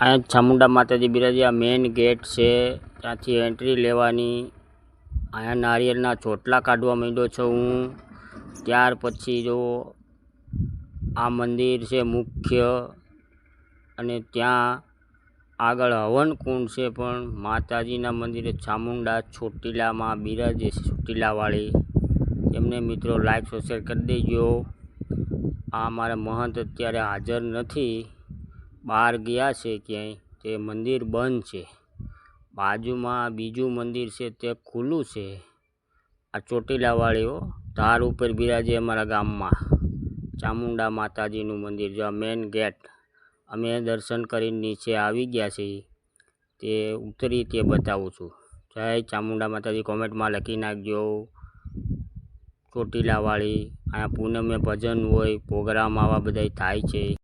અહીંયા ચામુંડા માતાજી બિરાજ્યા main gate છે. ત્યાંથી એન્ટ્રી લેવાની. અહીંયા નારિયેળના ચોટલા કાઢવા માંડ્યો છું હું. ત્યાર પછી જો આ મંદિર છે મુખ્ય. અને ત્યાં આગળ હવન કુંડ છે પણ માતાજીના મંદિરે ચામુંડા ચોટીલામાં બિરાજે છે, ચોટીલાવાળી. એમને મિત્રો લાઈક શેર કરી દેજો. આ મારા મહંત અત્યારે હાજર નથી. બહાર ગયા છે ક્યાંય, તે મંદિર બંધ છે. બાજુમાં બીજું મંદિર છે, તે ખુલ્લું છે. આ ચોટીલાવાળીઓ ધાર ઉપર બિરાજે અમારા ગામમાં. ચામુંડા માતાજીનું મંદિર, જો આ મેન ગેટ અમે દર્શન કરીને નીચે આવી ગયા છીએ. તે ઉતરી તે બતાવું છું. જય ચામુંડા માતાજી, કોમેન્ટમાં લખી નાખજો. ચોટીલાવાળી, અહીંયા પૂનમે ભજન હોય, પ્રોગ્રામ આવા બધા થાય છે.